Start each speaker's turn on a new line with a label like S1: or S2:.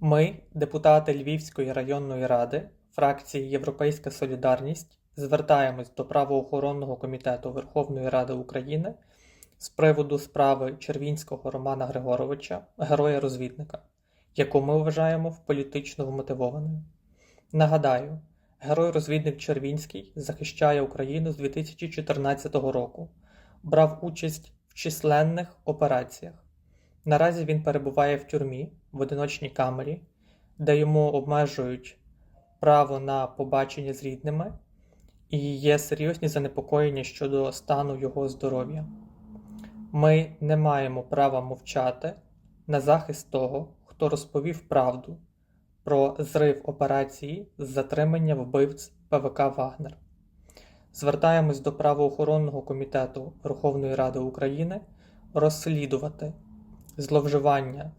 S1: Ми, депутати Львівської районної ради, фракції Європейська Солідарність, звертаємось до правоохоронного комітету Верховної Ради України з приводу справи Червінського Романа Григоровича, героя-розвідника, яку ми вважаємо політично вмотивованою. Нагадаю, герой-розвідник Червінський захищає Україну з 2014 року, брав участь в численних операціях. Наразі він перебуває в тюрмі в одиночній камері, де йому обмежують право на побачення з рідними, і є серйозні занепокоєння щодо стану його здоров'я. Ми не маємо права мовчати на захист того, хто розповів правду про зрив операції з затримання вбивць ПВК Вагнер. Звертаємось до правоохоронного комітету Верховної Ради України розслідувати зловживання